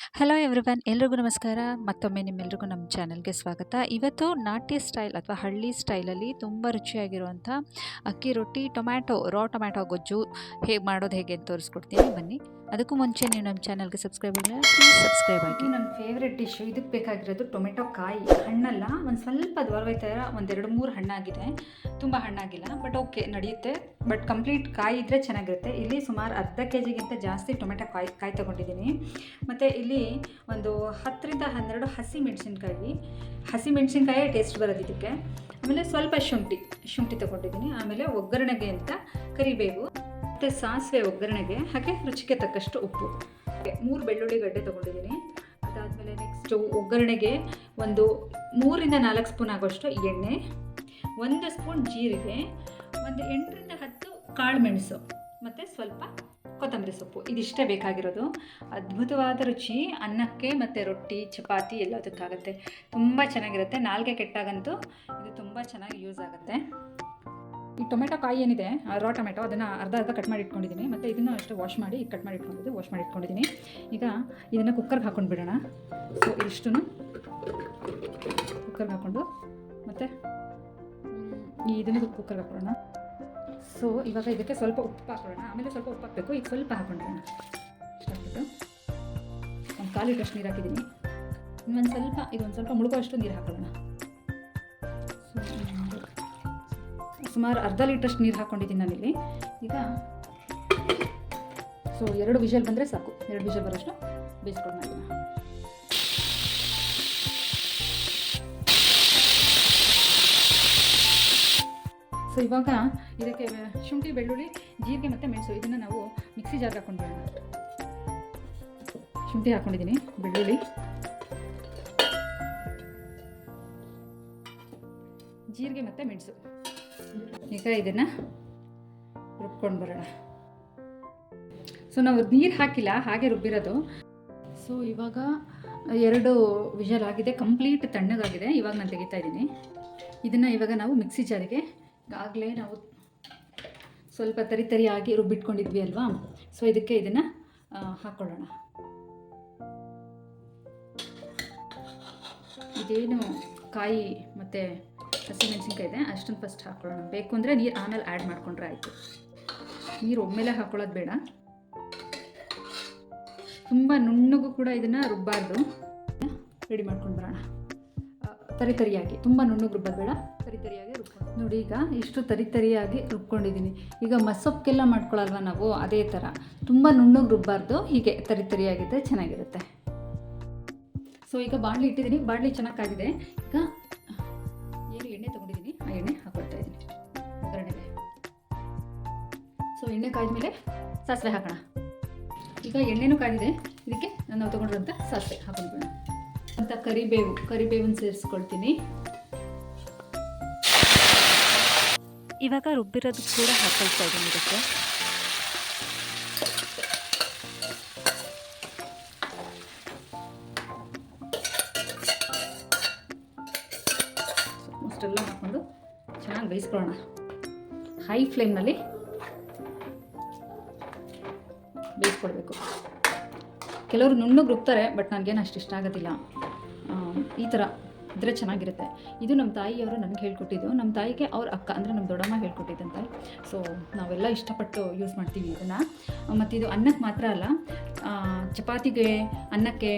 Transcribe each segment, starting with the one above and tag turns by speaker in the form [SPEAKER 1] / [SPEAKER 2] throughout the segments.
[SPEAKER 1] Hello everyone ಎಲ್ರಿಗೂ ನಮಸ್ಕಾರ. ಮತ್ತೊಮ್ಮೆ ನಿಮ್ಮೆಲ್ರಿಗೂ ನಮ್ಮ ಚಾನಲ್ಗೆ ಸ್ವಾಗತ. ಇವತ್ತು ನಾಟ್ಯ ಸ್ಟೈಲ್ ಅಥವಾ ಹಳ್ಳಿ ಸ್ಟೈಲಲ್ಲಿ ತುಂಬ ರುಚಿಯಾಗಿರುವಂಥ ಅಕ್ಕಿ ರೊಟ್ಟಿ, ಟೊಮ್ಯಾಟೊ ರಾ ಟೊಮ್ಯಾಟೊ ಗೊಜ್ಜು ಹೇಗೆ ಮಾಡೋದು ಹೇಗೆ ಅಂತ ತೋರಿಸ್ಕೊಡ್ತೀನಿ. ಬನ್ನಿ. ಅದಕ್ಕೂ ಮುಂಚೆ ನೀವು ನಮ್ಮ ಚಾನಲ್ಗೆ ಸಬ್ಸ್ಕ್ರೈಬ್ ಆಗಿಲ್ಲ ಪ್ಲೀಸ್ ಸಬ್ಸ್ಕ್ರೈಬ್ ಆಗಿ.
[SPEAKER 2] ನನ್ನ ಫೇವ್ರೆಟ್ ಡಿಶ್ ಇದಕ್ಕೆ ಬೇಕಾಗಿರೋದು ಟೊಮೆಟೊ ಕಾಯಿ ಹಣ್ಣಲ್ಲ, ಒಂದು ಸ್ವಲ್ಪ ದ್ವಾರವೈ ಥರ ಒಂದೆರಡು ಮೂರು ಹಣ್ಣಾಗಿದೆ ತುಂಬ ಹಣ್ಣಾಗಿಲ್ಲ ಬಟ್ ಓಕೆ ನಡೆಯುತ್ತೆ. ಬಟ್ ಕಂಪ್ಲೀಟ್ ಕಾಯಿ ಇದ್ದರೆ ಚೆನ್ನಾಗಿರುತ್ತೆ. ಇಲ್ಲಿ ಸುಮಾರು ಅರ್ಧ ಕೆ ಜಿಗಿಂತ ಜಾಸ್ತಿ ಟೊಮೆಟೊ ಕಾಯಿ ಕಾಯಿ ತೊಗೊಂಡಿದ್ದೀನಿ. ಮತ್ತು ಇಲ್ಲಿ ಒಂದು ಹತ್ತರಿಂದ ಹನ್ನೆರಡು ಹಸಿ ಮೆಣಸಿನ್ಕಾಯಿ, ಹಸಿ ಮೆಣಸಿನ್ಕಾಯೇ ಟೇಸ್ಟ್ ಬರೋದು ಇದಕ್ಕೆ. ಆಮೇಲೆ ಸ್ವಲ್ಪ ಶುಂಠಿ ಶುಂಠಿ ತೊಗೊಂಡಿದ್ದೀನಿ. ಆಮೇಲೆ ಒಗ್ಗರಣೆಗೆ ಅಂತ ಕರಿಬೇವು. ಮತ್ತು ಸಾಸಿವೆ ಒಗ್ಗರಣೆಗೆ ಹಾಗೆ ರುಚಿಗೆ ತಕ್ಕಷ್ಟು ಉಪ್ಪು. ಮೂರು ಬೆಳ್ಳುಳ್ಳಿ ಗಡ್ಡೆ ತೊಗೊಂಡಿದ್ದೀನಿ. ಅದಾದಮೇಲೆ ನೆಕ್ಸ್ಟು ಒಗ್ಗರಣೆಗೆ ಒಂದು ಮೂರಿಂದ ನಾಲ್ಕು ಸ್ಪೂನ್ ಆಗೋಷ್ಟು ಎಣ್ಣೆ, ಒಂದು ಸ್ಪೂನ್ ಜೀರಿಗೆ, ಒಂದು ಎಂಟರಿಂದ ಹತ್ತು ಕಾಳು ಮೆಣಸು ಮತ್ತು ಸ್ವಲ್ಪ ಕೊತ್ತಂಬರಿ ಸೊಪ್ಪು. ಇದಿಷ್ಟೇ ಬೇಕಾಗಿರೋದು. ಅದ್ಭುತವಾದ ರುಚಿ. ಅನ್ನಕ್ಕೆ ಮತ್ತು ರೊಟ್ಟಿ, ಚಪಾತಿ ಎಲ್ಲದಕ್ಕಾಗುತ್ತೆ. ತುಂಬ ಚೆನ್ನಾಗಿರುತ್ತೆ. ನಾಲ್ಗೆ ಕೆಟ್ಟಾಗಂತೂ ಇದು ತುಂಬ ಚೆನ್ನಾಗಿ ಯೂಸ್ ಆಗುತ್ತೆ. ಈ ಟೊಮೆಟೊ ಕಾಯಿ ಏನಿದೆ ರಾ ಟೊಮೆಟೊ, ಅದನ್ನು ಅರ್ಧ ಅರ್ಧ ಕಟ್ ಮಾಡಿ ಇಟ್ಕೊಂಡಿದ್ದೀನಿ ಮತ್ತು ಇದನ್ನು ಅಷ್ಟು ವಾಶ್ ಮಾಡಿ ಕಟ್ ಮಾಡಿ ಇಟ್ಕೊಂಡಿದ್ದು ವಾಶ್ ಮಾಡಿ ಇಟ್ಕೊಂಡಿದ್ದೀನಿ ಈಗ ಇದನ್ನು ಕುಕ್ಕರ್ಗೆ ಹಾಕ್ಕೊಂಡು ಬಿಡೋಣ. ಸೊ ಇಷ್ಟು ಕುಕ್ಕರ್ಗೆ ಹಾಕ್ಕೊಂಡು ಮತ್ತು ಇದನ್ನು ಕುಕ್ಕರ್ಗೆ ಹಾಕೊಳ್ಳೋಣ. ಸೊ ಇವಾಗ ಇದಕ್ಕೆ ಸ್ವಲ್ಪ ಉಪ್ಪು ಹಾಕೊಳ್ಳೋಣ. ಆಮೇಲೆ ಸ್ವಲ್ಪ ಉಪ್ಪು ಹಾಕಬೇಕು. ಈಗ ಸ್ವಲ್ಪ ಹಾಕ್ಕೊಂಡಿರೋಣ ಒಂದು ಕಾಲು ಲೀಟ್ರಷ್ಟು ನೀರು ಹಾಕಿದ್ದೀನಿ ಇನ್ನೊಂದು ಸ್ವಲ್ಪ, ಇದೊಂದು ಸ್ವಲ್ಪ ಮುಳುಗುವಷ್ಟು ನೀರು ಹಾಕೊಳ್ಳೋಣ. ಸುಮಾರು ಅರ್ಧ ಲೀಟ್ರಷ್ಟು ನೀರು ಹಾಕ್ಕೊಂಡಿದ್ದೀನಿ ನಾನಿಲ್ಲಿ. ಈಗ ಸೊ, ಎರಡು ವಿಷಲ್ ಬಂದರೆ ಸಾಕು. ಎರಡು ವಿಷಲ್ ಬರೋಷ್ಟು ಬೇಯಿಸ್ಕೊಂಡು ಇದನ್ನು. ಸೊ, ಇವಾಗ ಇದಕ್ಕೆ ಶುಂಠಿ, ಬೆಳ್ಳುಳ್ಳಿ, ಜೀರಿಗೆ ಮತ್ತು ಮೆಣಸು, ಇದನ್ನು ನಾವು ಮಿಕ್ಸಿ ಜಾರ್ಗೆ ಹಾಕ್ಕೊಂಡ್ಬಿಡೋಣ ಶುಂಠಿ ಹಾಕ್ಕೊಂಡಿದ್ದೀನಿ ಬೆಳ್ಳುಳ್ಳಿ. ಜೀರಿಗೆ ಮತ್ತು ಮೆಣಸು. ಈಗ ಇದನ್ನು ರುಬ್ಕೊಂಡು ಬರೋಣ. ಸೊ ನಾವು ನೀರು ಹಾಕಿಲ್ಲ, ಹಾಗೆ ರುಬ್ಬಿರೋದು. ಸೊ ಇವಾಗ ಎರಡು ವಿಷಲ್ ಆಗಿದೆ, ಕಂಪ್ಲೀಟ್ ತಣ್ಣಗಾಗಿದೆ. ಇವಾಗ ನಾನು ತೆಗಿತಾ ಇದ್ದೀನಿ. ಇದನ್ನು ಇವಾಗ ನಾವು ಮಿಕ್ಸಿ ಜಾರಿಗೆ ಆಗಲೇ ನಾವು ಸ್ವಲ್ಪ ತರಿ ತರಿಯಾಗಿ ರುಬ್ಬಿಟ್ಕೊಂಡಿದ್ವಿ ಅಲ್ವಾ? ಸೊ ಇದಕ್ಕೆ ಇದನ್ನು ಹಾಕ್ಕೊಳ್ಳೋಣ ಇದೇನು ಕಾಯಿ ಮತ್ತು ಹಸಿಮೆಣಸಿನ್ಕಾಯಿ ಇದೆ, ಅಷ್ಟನ್ನು ಫಸ್ಟ್ ಹಾಕೊಳ್ಳೋಣ. ಬೇಕು ಅಂದರೆ ನೀರು ಆಮೇಲೆ ಆ್ಯಡ್ ಮಾಡಿಕೊಂಡ್ರೆ ಆಯಿತು. ನೀರು ಒಮ್ಮೆಲೆ ಹಾಕ್ಕೊಳ್ಳೋದು ಬೇಡ. ತುಂಬ ನುಣ್ಣಗೂ ಕೂಡ ಇದನ್ನು ರುಬ್ಬಾರ್ದು. ರೆಡಿ ಮಾಡ್ಕೊಂಡು ಬರೋಣ. ತರಿತರಿಯಾಗಿ ತರಿ ತರಿಯಾಗಿ. ತುಂಬ ನುಣ್ಣಗೆ ರುಬ್ಬೋದು ಬೇಡ. ತರಿ ತರಿಯಾಗಿ ರುಬ್ಕೊಂಡು. ನೋಡಿ ಈಗ ಇಷ್ಟು ತರಿ ತರಿಯಾಗಿ ರುಬ್ಕೊಂಡಿದ್ದೀನಿ ಈಗ ಮಸೊಪ್ಗೆಲ್ಲ ಮಾಡ್ಕೊಳ್ಳಲ್ವ ನಾವು? ಅದೇ ಥರ ತುಂಬ ನುಣ್ಣಗೆ ರುಬ್ಬಾರ್ದು. ಹೀಗೆ ತರಿ ತರಿಯಾಗಿದ್ದರೆ ಚೆನ್ನಾಗಿರುತ್ತೆ. ಸೊ ಈಗ ಬಾಣಲಿ ಇಟ್ಟಿದ್ದೀನಿ ಬಾಣಲಿ ಚೆನ್ನಾಗಾಗಿದೆ ಈಗ ಸೊ ಕಾಯ್ದ ಮೇಲೆ ಸಾಸಿವೆ ಹಾಕೋಣ. ಈಗ ಎಣ್ಣೆನೂ ಕಾದಿದೆ ಇದಕ್ಕೆ ನಾವು ತೊಗೊಂಡಿರೋಂಥ ಸಾಸಿವೆ ಹಾಕೊಂಡ್ಬಿಡೋಣ ಅಂತ ಕರಿಬೇವು ಕರಿಬೇವನ್ನು ಸೇರಿಸ್ಕೊಳ್ತೀನಿ.
[SPEAKER 1] ಇವಾಗ ರುಬ್ಬಿರೋದು ಕೂಡ ಹಾಕೊಳ್ತಾ ಇದ್ದೀನಿ ಇದಕ್ಕೆ.
[SPEAKER 2] ಅಷ್ಟೆಲ್ಲ ಹಾಕ್ಕೊಂಡು ಚೆನ್ನಾಗಿ ಬೇಯಿಸ್ಕೊಳ್ಳೋಣ. ಹೈ ಫ್ಲೇಮ್ನಲ್ಲಿ ಬೇಯಿಸ್ಕೊಳ್ಬೇಕು ಕೆಲವರು ನುಣ್ಣಗೆ ರುಬ್ತಾರೆ, ಬಟ್ ನನಗೇನು ಅಷ್ಟು ಇಷ್ಟ ಆಗೋದಿಲ್ಲ. ಈ ಥರ ಇದ್ರೆ ಚೆನ್ನಾಗಿರುತ್ತೆ. ಇದು ನಮ್ಮ ತಾಯಿಯವರು ನನಗೆ ಹೇಳ್ಕೊಟ್ಟಿದ್ದು. ನಮ್ಮ ತಾಯಿಗೆ ಅವ್ರ ಅಕ್ಕ, ಅಂದರೆ ನಮ್ಮ ದೊಡ್ಡಮ್ಮ ಹೇಳ್ಕೊಟ್ಟಿದ್ದಂತೆ. ಸೊ ನಾವೆಲ್ಲ ಇಷ್ಟಪಟ್ಟು ಯೂಸ್ ಮಾಡ್ತೀವಿ ಇದನ್ನು. ಮತ್ತು ಇದು ಅನ್ನಕ್ಕೆ ಮಾತ್ರ ಅಲ್ಲ ಚಪಾತಿಗೆ, ಅನ್ನಕ್ಕೆ,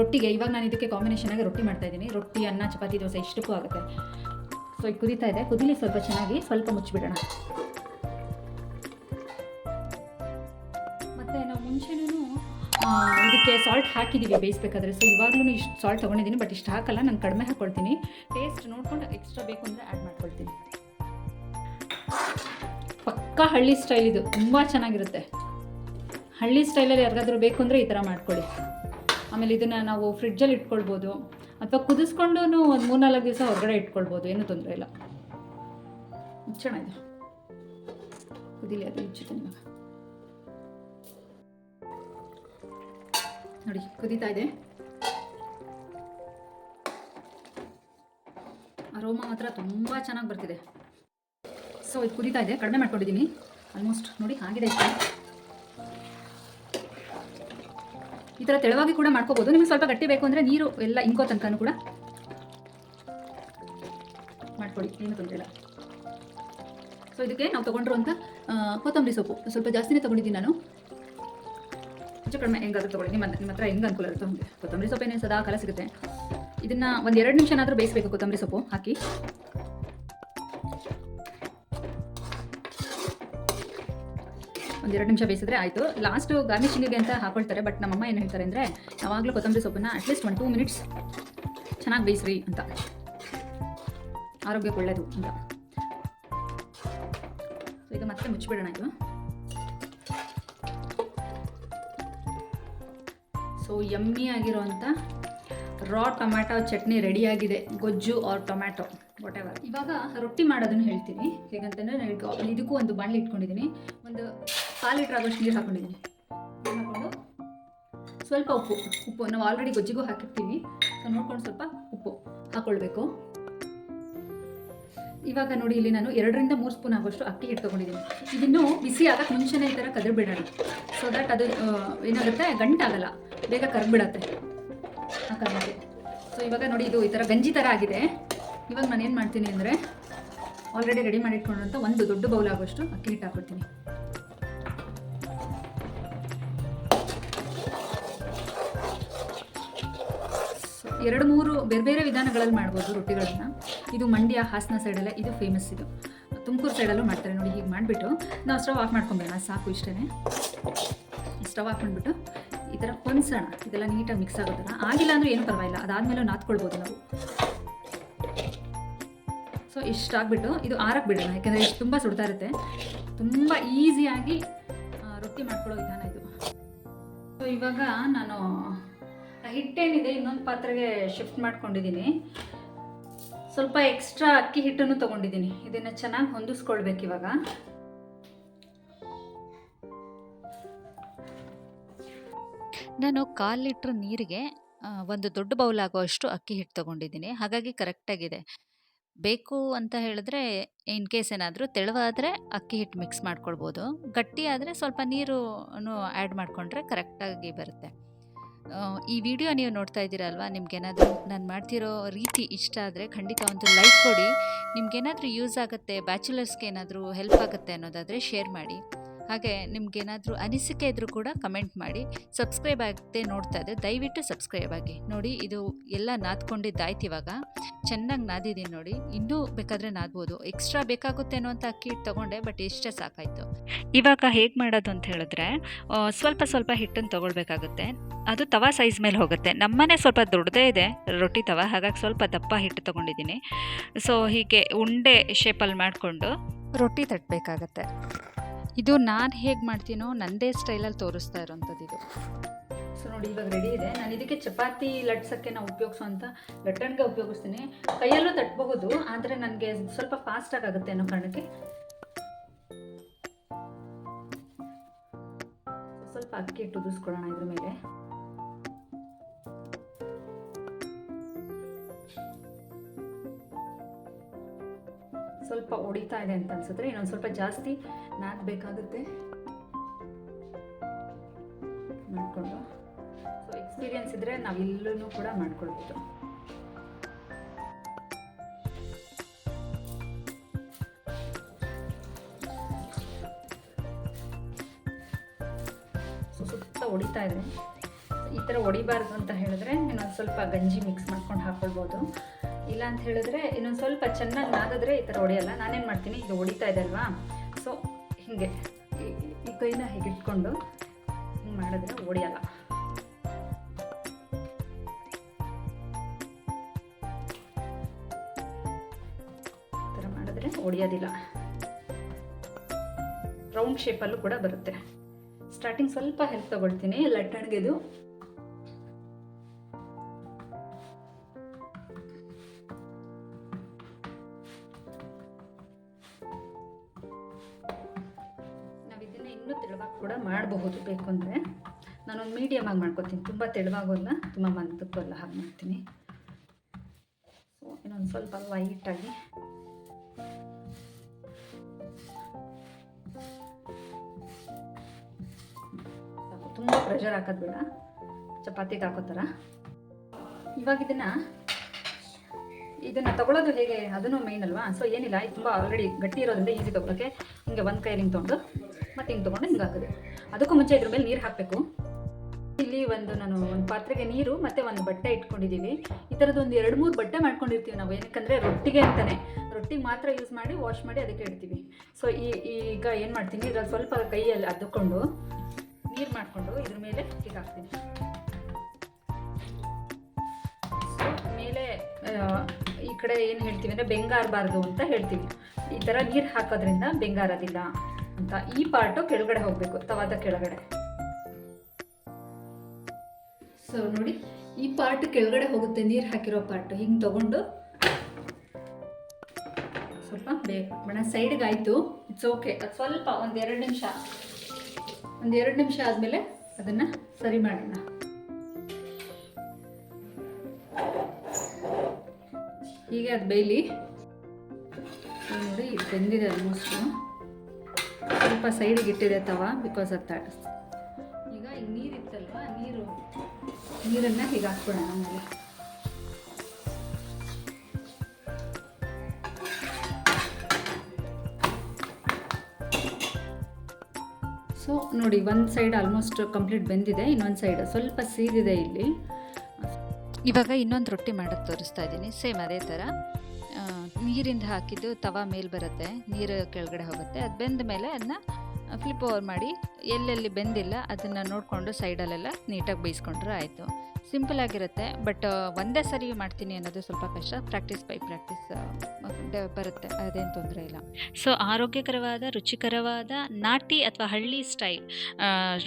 [SPEAKER 2] ರೊಟ್ಟಿಗೆ, ಇವಾಗ ನಾನು ಇದಕ್ಕೆ ಕಾಂಬಿನೇಷನ್ ಆಗಿ ರೊಟ್ಟಿ ಮಾಡ್ತಾ ಇದ್ದೀನಿ. ರೊಟ್ಟಿ, ಅನ್ನ, ಚಪಾತಿ, ದೋಸೆ, ಇಷ್ಟಕ್ಕೂ ಆಗುತ್ತೆ. ಸೊ ಈಗ ಕುದೀತಾ ಇದೆ. ಕುದಿಲಿ ಸ್ವಲ್ಪ ಚೆನ್ನಾಗಿ ಸ್ವಲ್ಪ ಮುಚ್ಚಿಬಿಡೋಣ. ಮುಂಚೆನೂ ಇದಕ್ಕೆ ಸಾಲ್ಟ್ ಹಾಕಿದ್ದೀವಿ ಬೇಯಿಸ್ಬೇಕಾದ್ರೆ. ಸೊ ಇವಾಗಲೂ ಇಷ್ಟು ಸಾಲ್ಟ್ ತೊಗೊಂಡಿದ್ದೀನಿ ಬಟ್ ಇಷ್ಟು ಹಾಕಲ್ಲ, ನಾನು ಕಡಿಮೆ ಹಾಕ್ಕೊಳ್ತೀನಿ ಟೇಸ್ಟ್ ನೋಡ್ಕೊಂಡು ಎಕ್ಸ್ಟ್ರಾ ಬೇಕು ಅಂದರೆ ಆ್ಯಡ್ ಮಾಡ್ಕೊಳ್ತೀನಿ. ಪಕ್ಕಾ ಹಳ್ಳಿ ಸ್ಟೈಲ್ ಇದು, ತುಂಬ ಚೆನ್ನಾಗಿರುತ್ತೆ. ಹಳ್ಳಿ ಸ್ಟೈಲಲ್ಲಿ ಯಾರಿಗಾದ್ರೂ ಬೇಕು ಅಂದರೆ ಈ ಥರ ಮಾಡ್ಕೊಳ್ಳಿ ಆಮೇಲೆ ಇದನ್ನು ನಾವು ಫ್ರಿಡ್ಜಲ್ಲಿ ಇಟ್ಕೊಳ್ಬೋದು. ಅಥವಾ ಕುದಿಸ್ಕೊಂಡು ಒಂದು ಮೂರ್ನಾಲ್ಕು ದಿವಸ ಹೊರಗಡೆ ಇಟ್ಕೊಳ್ಬೋದು, ಏನೂ ತೊಂದರೆ ಇಲ್ಲ. ಚೆನ್ನಾಗಿದೆ. ಕುದಿಲಿ, ಅದು ಮುಚ್ಚುತ್ತೀನಿ ಇವಾಗ ನೋಡಿ, ಕುದೀತಾ ಇದೆ. ಅರೋಮ ಮಾತ್ರ ತುಂಬ ಚೆನ್ನಾಗಿ ಬರ್ತಿದೆ. ಸೊ ಇದು ಕುದೀತಾ ಇದೆ, ಕಡಿಮೆ ಮಾಡ್ಕೊಂಡಿದ್ದೀನಿ. ಆಲ್ಮೋಸ್ಟ್ ನೋಡಿ, ಆಗಿದೆ ಈ ಥರ ತೆಳುವಾಗಿ ಕೂಡ ಮಾಡ್ಕೋಬೋದು. ನಿಮಗೆ ಸ್ವಲ್ಪ ಗಟ್ಟಿ ಬೇಕು ಅಂದರೆ ನೀರು, ಎಲ್ಲ ಇಂಕೋ ತನಕನೂ ಕೂಡ ಮಾಡ್ಕೊಡಿ ಏನು ತೊಂದರೆ ಇಲ್ಲ. ಸೊ ಇದಕ್ಕೆ ನಾವು ತೊಗೊಂಡಿರುವಂಥ ಕೊತ್ತಂಬರಿ ಸೊಪ್ಪು. ಸ್ವಲ್ಪ ಜಾಸ್ತಿನೇ ತೊಗೊಂಡಿದ್ದೀನಿ ನಾನು. ಹೆಚ್ಚು ಕಡಿಮೆ ಹೆಂಗಾದ್ರೂ ತೊಗೊಳ್ಳಿ. ನಿಮ್ಮ ನಿಮ್ಮ ಹತ್ರ ಹೆಂಗೆ ಅನುಕೂಲ ಇರುತ್ತೋ ಹಂಗೆ. ಕೊತ್ತಂಬರಿ ಸೊಪ್ಪೇನೆ ಸದಾ ಕಾಲ ಸಿಗುತ್ತೆ. ಇದನ್ನ ಒಂದು ಎರಡು ನಿಮಿಷನಾದರೂ ಬೇಯಿಸಬೇಕು ಕೊತ್ತಂಬರಿ ಸೊಪ್ಪು ಹಾಕಿ. ಒಂದೆರಡು ನಿಮಿಷ ಬೇಯಿಸಿದ್ರೆ ಆಯ್ತು. ಲಾಸ್ಟ್ ಗಾರ್ನಿಶಿಂಗಿಗೆ ಅಂತ ಹಾಕೊಳ್ತಾರೆ ಬಟ್ ನಮ್ಮಮ್ಮ ಏನು ಹೇಳ್ತಾರೆ ಅಂದ್ರೆ, ಯಾವಾಗಲೂ ಕೊತ್ತಂಬರಿ ಸೊಪ್ಪನ್ನ ಅಟ್ಲೀಸ್ಟ್ ಒನ್ ಟೂ ಮಿನಿಟ್ಸ್ ಚೆನ್ನಾಗಿ ಬೇಯಿಸ್ರಿ ಅಂತ. ಆರೋಗ್ಯಕ್ಕೆ ಒಳ್ಳೇದು ಅಂತ. ಇದು ಮತ್ತೆ ಮುಚ್ಚಿಬಿಡೋಣ ಇದು. ಸೊ ಯಮ್ಮಿ ಆಗಿರುವಂಥ ರಾ ಟೊಮ್ಯಾಟೊ ಚಟ್ನಿ ರೆಡಿಯಾಗಿದೆ ಗೊಜ್ಜು ಆರ್ ಟೊಮ್ಯಾಟೊ ವಾಟ್ ಎವರ್ ಇವಾಗ ರೊಟ್ಟಿ ಮಾಡೋದನ್ನು ಹೇಳ್ತೀನಿ. ಹೇಗಂತಂದರೆ ನಾನು ಇದಕ್ಕೂ ಒಂದು ಬಾಣಲಿ ಇಟ್ಕೊಂಡಿದ್ದೀನಿ ಒಂದು ಕಾಲು ಲೀಟ್ರ್ ಆಗೋಷ್ಟು ನೀರು ಹಾಕೊಂಡಿದ್ದೀನಿ ನೀರು ಹಾಕ್ಕೊಂಡು ಸ್ವಲ್ಪ ಉಪ್ಪು ಉಪ್ಪು. ನಾವು ಆಲ್ರೆಡಿ ಗೊಜ್ಜಿಗೂ ಹಾಕಿರ್ತೀವಿ. ಸೊ ನೋಡ್ಕೊಂಡು ಸ್ವಲ್ಪ ಉಪ್ಪು ಹಾಕ್ಕೊಳ್ಬೇಕು ಇವಾಗ ನೋಡಿ ಇಲ್ಲಿ ನಾನು ಎರಡರಿಂದ ಮೂರು ಸ್ಪೂನ್ ಆಗೋಷ್ಟು ಅಕ್ಕಿ ಹಿಟ್ಟು ತೊಗೊಂಡಿದ್ದೀನಿ ಇದನ್ನು ಬಿಸಿ ಆಗಕ್ಕೆ ಮುಂಚೆನೇ ಈ ಥರ ಕದ್ರ ಬಿಡೋಣ ಸೊ ದಟ್ ಅದು ಏನಾಗುತ್ತೆ? ಗಂಟಾಗಲ್ಲ ಬೇಗ ಕರ್ಬಿಡತ್ತೆ ಆ ಕಾರಣಕ್ಕೆ. ಸೊ ಇವಾಗ ನೋಡಿ ಇದು ಈ ಥರ ಗಂಜಿ ಥರ ಆಗಿದೆ. ಇವಾಗ ನಾನು ಏನು ಮಾಡ್ತೀನಿ ಅಂದರೆ ಆಲ್ರೆಡಿ ರೆಡಿ ಮಾಡಿಟ್ಕೊಂಡಂಥ ಒಂದು ದೊಡ್ಡ ಬೌಲ್ ಆಗೋಷ್ಟು ಅಕ್ಕಿ ಹಿಟ್ಟು ಹಾಕ್ಬಿಡ್ತೀನಿ ಎರಡು ಮೂರು ಬೇರೆ ಬೇರೆ ವಿಧಾನಗಳಲ್ಲಿ ಮಾಡ್ಬೋದು ರೊಟ್ಟಿಗಳನ್ನು. ಇದು ಮಂಡ್ಯ ಹಾಸನ ಸೈಡಲ್ಲೇ ಇದು ಫೇಮಸ್ ಇದು. ತುಮಕೂರು ಸೈಡಲ್ಲೂ ಮಾಡ್ತಾರೆ ನೋಡಿ, ಹೀಗೆ ಮಾಡಿಬಿಟ್ಟು ನಾವು ಸ್ಟವ್ ಆಫ್ ಮಾಡ್ಕೊಂಬೇಡ ಸಾಕು ಇಷ್ಟೇ ಸ್ಟವ್ ಆಫ್ ಮಾಡಿಬಿಟ್ಟು ಈ ಥರ ಹೊಂದ್ಸೋಣ ಇದೆಲ್ಲ ನೀಟಾಗಿ ಮಿಕ್ಸ್ ಆಗುತ್ತಲ್ಲ ಆಗಿಲ್ಲ ಅಂದರೆ ಏನು ಪರವಾಗಿಲ್ಲ. ಅದಾದಮೇಲೆ ನಾತ್ಕೊಳ್ಬೋದು ನಾವು. ಸೊ ಇಷ್ಟಾಗ್ಬಿಟ್ಟು ಇದು ಆರಕ್ಕೆ ಬಿಡೋಣ. ಯಾಕೆಂದರೆ ಇಷ್ಟು ತುಂಬ ಸುಡ್ತಾ ಇರುತ್ತೆ. ತುಂಬ ಈಸಿಯಾಗಿ ರೊಟ್ಟಿ ಮಾಡ್ಕೊಳ್ಳೋ ವಿಧಾನ ಇದು. ಸೊ ಇವಾಗ ನಾನು ಹಿಟ್ಟೇನಿದೆ ಇನ್ನೊಂದು ಪಾತ್ರೆಗೆ ಶಿಫ್ಟ್ ಮಾಡ್ಕೊಂಡಿದ್ದೀನಿ ಸ್ವಲ್ಪ ಎಕ್ಸ್ಟ್ರಾ ಅಕ್ಕಿ ಹಿಟ್ಟನ್ನು ತೊಗೊಂಡಿದ್ದೀನಿ ಇದನ್ನು ಚೆನ್ನಾಗಿ ಹೊಂದಿಸ್ಕೊಳ್ಬೇಕು ಇವಾಗ.
[SPEAKER 1] ನಾನು ಕಾಲು ಲೀಟ್ರ್ ನೀರಿಗೆ ಒಂದು ದೊಡ್ಡ ಬೌಲ್ ಆಗುವಷ್ಟು ಅಕ್ಕಿ ಹಿಟ್ಟು ತೊಗೊಂಡಿದ್ದೀನಿ ಹಾಗಾಗಿ ಕರೆಕ್ಟಾಗಿದೆ ಬೇಕು ಅಂತ ಹೇಳಿದ್ರೆ ಇನ್ ಕೇಸ್ ಏನಾದರೂ ತೆಳುವಾದರೆ ಅಕ್ಕಿ ಹಿಟ್ಟು ಮಿಕ್ಸ್ ಮಾಡ್ಕೊಳ್ಬೋದು. ಗಟ್ಟಿ ಆದರೆ ಸ್ವಲ್ಪ ನೀರು ಆ್ಯಡ್ ಮಾಡಿಕೊಂಡ್ರೆ ಕರೆಕ್ಟಾಗಿ ಬರುತ್ತೆ. ಈ ವಿಡಿಯೋ ನೀವು ನೋಡ್ತಾ ಇದ್ದೀರಲ್ವಾ? ನಿಮ್ಗೇನಾದರೂ ನಾನು ಮಾಡ್ತಿರೋ ರೀತಿ ಇಷ್ಟ ಆದರೆ ಖಂಡಿತ ಒಂದು ಲೈಕ್ ಕೊಡಿ. ನಿಮ್ಗೇನಾದರೂ ಯೂಸ್ ಆಗುತ್ತೆ ಬ್ಯಾಚುಲರ್ಸ್ಗೆ ಏನಾದರೂ ಹೆಲ್ಪ್ ಆಗುತ್ತೆ ಅನ್ನೋದಾದರೆ ಶೇರ್ ಮಾಡಿ. ಹಾಗೆ ನಿಮ್ಗೇನಾದರೂ ಅನಿಸಿಕೆ ಇದ್ರೂ ಕೂಡ ಕಮೆಂಟ್ ಮಾಡಿ. ಸಬ್ಸ್ಕ್ರೈಬ್ ಆಗದೆ ನೋಡ್ತಾ ಇದ್ದರೆ ದಯವಿಟ್ಟು ಸಬ್ಸ್ಕ್ರೈಬ್ ಆಗಿ. ನೋಡಿ ಇದು ಎಲ್ಲ ನಾದ್ಕೊಂಡಿದ್ದಾಯ್ತು ಇವಾಗ. ಚೆನ್ನಾಗಿ ನಾದಿದ್ದೀನಿ ನೋಡಿ. ಇನ್ನೂ ಬೇಕಾದರೆ ನಾದ್ಬೋದು. ಎಕ್ಸ್ಟ್ರಾ ಬೇಕಾಗುತ್ತೆ ಅಂತ ಅಕ್ಕಿ ಹಿಟ್ಟು ತೊಗೊಂಡೆ ಬಟ್ ಇಷ್ಟೇ ಸಾಕಾಯಿತು. ಇವಾಗ ಹೇಗೆ ಮಾಡೋದು ಅಂತ ಹೇಳಿದ್ರೆ ಸ್ವಲ್ಪ ಸ್ವಲ್ಪ ಹಿಟ್ಟನ್ನು ತೊಗೊಳ್ಬೇಕಾಗುತ್ತೆ. ಅದು ತವಾ ಸೈಜ್ ಮೇಲೆ ಹೋಗುತ್ತೆ. ನಮ್ಮನೆ ಸ್ವಲ್ಪ ದೊಡ್ಡದೇ ಇದೆ. ರೊಟ್ಟಿ ತವ ಹಾಗಾಗಿ ಸ್ವಲ್ಪ ದಪ್ಪ ಹಿಟ್ಟು ತೊಗೊಂಡಿದ್ದೀನಿ. ಸೊ ಹೀಗೆ ಉಂಡೆ ಶೇಪಲ್ಲಿ ಮಾಡಿಕೊಂಡು ರೊಟ್ಟಿ ತಟ್ಟಬೇಕಾಗತ್ತೆ ಇದು ನಾನು ಹೇಗೆ ಮಾಡ್ತೀನೋ ನನ್ನದೇ ಸ್ಟೈಲಲ್ಲಿ ತೋರಿಸ್ತಾ ಇರೋವಂಥದ್ದು ಇದು.
[SPEAKER 2] ಸೊ ನೋಡಿ, ಇವಾಗ ರೆಡಿ ಇದೆ. ನಾನು ಇದಕ್ಕೆ ಚಪಾತಿ ಲಟ್ಸೋಕ್ಕೆ ನಾವು ಉಪಯೋಗಿಸುವಂಥ ಲಟ್ಟಣಿಗೆ ಉಪಯೋಗಿಸ್ತೀನಿ. ಕೈಯಲ್ಲೂ ತಟ್ಟಬಹುದು ಆದರೆ ನನಗೆ ಸ್ವಲ್ಪ ಫಾಸ್ಟಾಗಿ ಆಗುತ್ತೆ ಅನ್ನೋ ಕಾರಣಕ್ಕೆ. ಸ್ವಲ್ಪ ಅಕ್ಕಿ ಇಟ್ಟು ಉದಿಸ್ಕೊಳ್ಳೋಣ ಇದ್ರ ಮೇಲೆ. ಸ್ವಲ್ಪ ಹೊಡಿತಾ ಇದೆ ಅಂತ ಅನ್ಸುತ್ತೆ. ಇನ್ನೊಂದು ಸ್ವಲ್ಪ ಜಾಸ್ತಿ ನಾದಬೇಕಾಗುತ್ತೆ ಮಾಡಿಕೊಂಡು ಸೊ ಎಕ್ಸ್ಪೀರಿಯನ್ಸ್ ಇದ್ರೆ ನಾವು ಇಲ್ಲೂ ಕೂಡ ಮಾಡ್ಕೊಳ್ಬೋದು. ಸೊ ಸುತ್ತ ಹೊಡಿತಾ ಇದೆ. ಈ ಥರ ಹೊಡಿಬಾರ್ದು ಅಂತ ಹೇಳಿದ್ರೆ ಇನ್ನೊಂದು ಸ್ವಲ್ಪ ಗಂಜಿ ಮಿಕ್ಸ್ ಮಾಡ್ಕೊಂಡು ಹಾಕ್ಕೊಳ್ಬೋದು ಇಲ್ಲ ಅಂತ ಹೇಳಿದ್ರೆ ಇನ್ನೊಂದು ಸ್ವಲ್ಪ ಚೆನ್ನಾಗಿ ನಾದಿದ್ರೆ ಈ ಥರ ಹೊಡೆಯಲ್ಲ, ನಾನೇನು ಮಾಡ್ತೀನಿ, ಇದು ಹೊಡಿತಾ ಇದೆ ಅಲ್ವಾ? ಸೊ ಹೀಗೆ. ಈ- ಕೈನ ಹೀಗೆ ಇಟ್ಕೊಂಡು ಹಿಂಗೆ ಮಾಡಿದ್ರೆ ಹೊಡೆಯಲ್ಲ. ಈ ಥರ ಮಾಡಿದ್ರೆ ಹೊಡೆಯೋದಿಲ್ಲ. ರೌಂಡ್ ಶೇಪಲ್ಲೂ ಕೂಡ ಬರುತ್ತೆ. ಸ್ಟಾರ್ಟಿಂಗ್ ಸ್ವಲ್ಪ ಹೆಲ್ಪ್ ತಗೊಳ್ತೀನಿ, ಲಟ್ಟಣಿಗೆದು. ಇನ್ನೂ ತೆಳುವಾಗಿ ಕೂಡ ಮಾಡಬಹುದು. ಬೇಕು ಅಂದರೆ ನಾನೊಂದು ಮೀಡಿಯಮ್ ಆಗಿ ಮಾಡ್ಕೊತೀನಿ. ತುಂಬ ತೆಳುವಾಗೋಲ್ಲ, ತುಂಬ ಮಂದಕ್ಕೂ ಅಲ್ಲ ಹಾಗೆ ಮಾಡ್ತೀನಿ. ಸೊ ಇನ್ನೊಂದು ಸ್ವಲ್ಪ ಸಾಕು, ತುಂಬ ಪ್ರೆಷರ್ ಹಾಕೋದು ಬೇಡ. ಚಪಾತಿಗೆ ಹಾಕೋ ಥರ ಇವಾಗ ಇದನ್ನು ಇದನ್ನು ತಗೊಳ್ಳೋದು ಹೇಗೆ? ಅದನ್ನು ಮೇಯ್ನ್ ಅಲ್ವಾ? ಸೊ ಏನಿಲ್ಲ ಇದು ತುಂಬ ಆಲ್ರೆಡಿ ಗಟ್ಟಿ ಇರೋದ್ರಿಂದ ಈಸಿ ತೊಗೊಳಕ್ಕೆ ಹಿಂಗೆ ಒಂದು ಕೈಲಿಂಗ್ ತೊಗೊಂಡು ಮತ್ತೆ ಹಿಂಗೆ ತೊಗೊಂಡು ಹಿಂಗೆ ಹಾಕಿದೆ. ಅದಕ್ಕೂ ಮುಂಚೆ ಇದ್ರ ಮೇಲೆ ನೀರು ಹಾಕಬೇಕು. ಇಲ್ಲಿ ಒಂದು ನಾನು ಒಂದು ಪಾತ್ರೆಗೆ ನೀರು ಮತ್ತು ಒಂದು ಬಟ್ಟೆ ಇಟ್ಕೊಂಡಿದ್ದೀವಿ ಈ ಥರದ್ದು ಒಂದು ಎರಡು ಮೂರು ಬಟ್ಟೆ ಮಾಡ್ಕೊಂಡಿರ್ತೀವಿ ನಾವು. ಏನಕ್ಕಂದರೆ ರೊಟ್ಟಿಗೆ ಅಂತಲೇ ರೊಟ್ಟಿಗೆ ಮಾತ್ರ ಯೂಸ್ ಮಾಡಿ ವಾಶ್ ಮಾಡಿ ಅದಕ್ಕೆ ಇಡ್ತೀವಿ. ಸೊ ಈ ಈಗ ಏನು ಮಾಡ್ತೀನಿ, ಇದ್ರಲ್ಲಿ ಸ್ವಲ್ಪ ಕೈಯಲ್ಲಿ ಅದ್ದುಕೊಂಡು ನೀರು ಮಾಡಿಕೊಂಡು ಇದ್ರ ಮೇಲೆ ಹೀಗೆ ಹಾಕ್ತೀನಿ. ಮೇಲೆ ಈ ಕಡೆ ಏನು ಹೇಳ್ತೀವಿ ಅಂದರೆ ಬೆಂಗಾರಬಾರ್ದು ಅಂತ ಹೇಳ್ತೀವಿ. ಈ ಥರ ನೀರು ಹಾಕೋದ್ರಿಂದ ಬೆಂಗಾರೋದಿಲ್ಲ ಅಂತ ಈ ಪಾರ್ಟು ಕೆಳಗಡೆ ಹೋಗಬೇಕು ತವಾದ ಕೆಳಗಡೆ. ಸೊ ನೋಡಿ, ಈ ಪಾರ್ಟ್ ಕೆಳಗಡೆ ಹೋಗುತ್ತೆ, ನೀರು ಹಾಕಿರೋ ಪಾರ್ಟ್. ಹಿಂಗೆ ತಗೊಂಡು ಸ್ವಲ್ಪ ಬೇಕು ಬಣ್ಣ ಸೈಡ್ಗೆ ಆಯಿತು ಇಟ್ಸ್ ಓಕೆ ಅದು ಸ್ವಲ್ಪ ಒಂದು ಎರಡು ನಿಮಿಷ ಒಂದು ಎರಡು ನಿಮಿಷ ಆದಮೇಲೆ ಅದನ್ನು ಸರಿ ಮಾಡೋಣ. ಹೀಗೆ ಅದು ಬೇಯಲಿ. ನೋಡಿ, ಬೆಂದಿದೆ ಆಲ್ಮೋಸ್ಟು ಸ್ವಲ್ಪ ಸೈಡಿಗೆ ಇಟ್ಟಿದೆ ತವ ಬಿಕಾಸ್ ಆಫ್ ದಟ್ ಈಗ ಈಗ ನೀರಿತ್ತಲ್ವ ನೀರು, ನೀರನ್ನು ಹೀಗೆ ಹಾಕ್ಬಿಡೋಣ ಆಮೇಲೆ ಸೊ ನೋಡಿ, ಒಂದು ಸೈಡ್ ಆಲ್ಮೋಸ್ಟ್ ಕಂಪ್ಲೀಟ್ ಬೆಂದಿದೆ, ಇನ್ನೊಂದು ಸೈಡ್ ಸ್ವಲ್ಪ ಸೀದಿದೆ ಇಲ್ಲಿ.
[SPEAKER 1] ಇವಾಗ ಇನ್ನೊಂದು ರೊಟ್ಟಿ ಮಾಡೋದು ತೋರಿಸ್ತಾ ಇದ್ದೀನಿ, ಸೇಮ್ ಅದೇ ಥರ ನೀರಿಂದ ಹಾಕಿದ್ದು ತವ ಮೇಲೆ ಬರುತ್ತೆ, ನೀರು ಕೆಳಗಡೆ ಹೋಗುತ್ತೆ. ಅದು ಬೆಂದ ಮೇಲೆ ಅದನ್ನ ಫ್ಲಿಪ್ ಓವರ್ ಮಾಡಿ, ಎಲ್ಲೆಲ್ಲಿ ಬೆಂದಿಲ್ಲ ಅದನ್ನು ನೋಡಿಕೊಂಡು ಸೈಡಲ್ಲೆಲ್ಲ ನೀಟಾಗಿ ಬೇಯಿಸ್ಕೊಂಡ್ರೆ ಆಯಿತು. ಸಿಂಪಲ್ ಆಗಿರುತ್ತೆ ಬಟ್ ಒಂದೇ ಸರಿ ಮಾಡ್ತೀನಿ ಅನ್ನೋದು ಸ್ವಲ್ಪ ಕಷ್ಟ. ಪ್ರಾಕ್ಟೀಸ್ ಬೈ ಪ್ರಾಕ್ಟೀಸ್ ಬರುತ್ತೆ. ಅದೇನು ತೊಂದರೆ ಇಲ್ಲ. ಸೊ ಆರೋಗ್ಯಕರವಾದ, ರುಚಿಕರವಾದ, ನಾಟಿ ಅಥವಾ ಹಳ್ಳಿ ಸ್ಟೈಲ್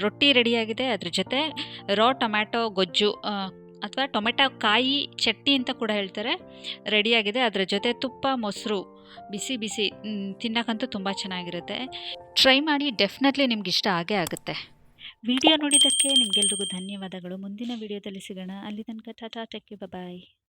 [SPEAKER 1] ರೊಟ್ಟಿ ರೆಡಿಯಾಗಿದೆ ಅದ್ರ ಜೊತೆ ರಾ ಟೊಮ್ಯಾಟೊ ಗೊಜ್ಜು ಅಥವಾ ಟೊಮೆಟೊ ಕಾಯಿ ಚಟ್ನಿ ಅಂತ ಕೂಡ ಹೇಳ್ತಾರೆ. ರೆಡಿಯಾಗಿದೆ ಅದರ ಜೊತೆ ತುಪ್ಪ, ಮೊಸರು ಬಿಸಿ ಬಿಸಿ ತಿನ್ನೋಕ್ಕಂತೂ ತುಂಬ ಚೆನ್ನಾಗಿರುತ್ತೆ. ಟ್ರೈ ಮಾಡಿ, ಡೆಫಿನೆಟ್ಲಿ ನಿಮ್ಗೆ ಇಷ್ಟ ಆಗೇ ಆಗುತ್ತೆ. ವಿಡಿಯೋ ನೋಡಿದ್ದಕ್ಕೆ ನಿಮಗೆಲ್ರಿಗೂ ಧನ್ಯವಾದಗಳು. ಮುಂದಿನ ವಿಡಿಯೋದಲ್ಲಿ ಸಿಗೋಣ. ಅಲ್ಲಿ ತನಕ ಟಾಟಾ ಟೆಕ್ ಬಾಯ್